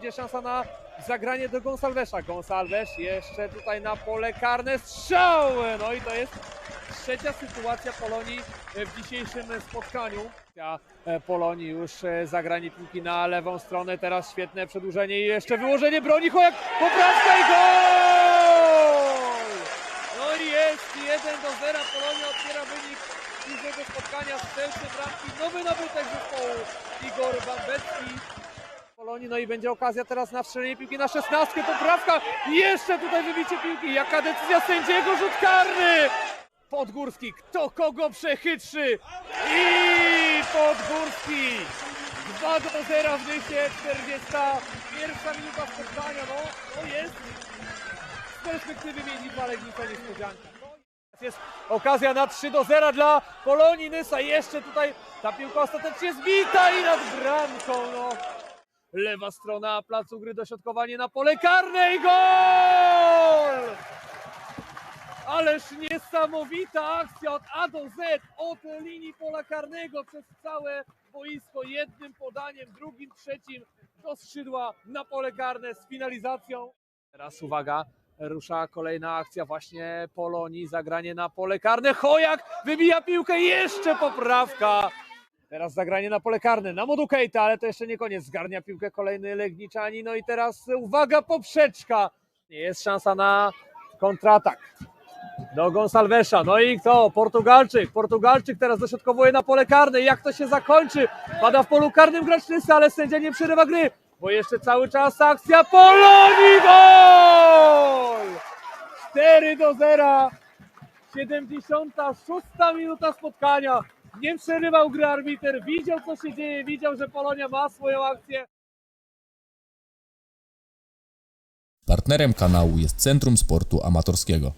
Będzie szansa na zagranie do Gonsalvesa. Gonsalves jeszcze tutaj na pole karne strzał! No i to jest trzecia sytuacja Polonii w dzisiejszym spotkaniu. E, Polonii już e, zagranie piłki na lewą stronę, teraz świetne przedłużenie i jeszcze wyłożenie broni, Chojak, poprawka i gol! No i jest 1 do 0, Polonia otwiera wynik dzisiejszego spotkania, strzelcy bramki, nowy nabytek zespołu Igor Wambecki. Polonii, no i będzie okazja teraz na wstrzelenie piłki na 16, poprawka, jeszcze tutaj wybicie piłki, jaka decyzja sędziego, rzut karny! Podgórski, kto kogo przechytrzy? I Podgórski. 2 do 0 w Nysie, 41 minuta spotkania, no to jest z perspektywy Miedzi Legnica niespodzianka. Jest okazja na 3 do 0 dla Polonii. Nysa, jeszcze tutaj ta piłka ostatecznie zbita i nad bramką, no. Lewa strona placu gry, dośrodkowanie na pole karne i gol! Ależ niesamowita akcja od A do Z, od linii pola karnego przez całe boisko, jednym podaniem, drugim, trzecim do skrzydła na pole karne z finalizacją. Teraz uwaga, rusza kolejna akcja właśnie Polonii, zagranie na pole karne, Chojak wybija piłkę, jeszcze poprawka. Teraz zagranie na pole karne na modu Kejta, ale to jeszcze nie koniec, zgarnia piłkę kolejny Legniczani, no i teraz uwaga, poprzeczka. Jest szansa na kontratak do Gonsalvesa. No i kto? Portugalczyk. Portugalczyk teraz dośrodkowuje na pole karne. Jak to się zakończy? Pada w polu karnym gracz Nysa, ale sędzia nie przerywa gry, bo jeszcze cały czas akcja Polonii gol! 4 do 0. 76 minuta spotkania. Nie przerywał gry arbiter. Widział co się dzieje, widział, że Polonia ma swoją akcję. Partnerem kanału jest Centrum Sportu Amatorskiego.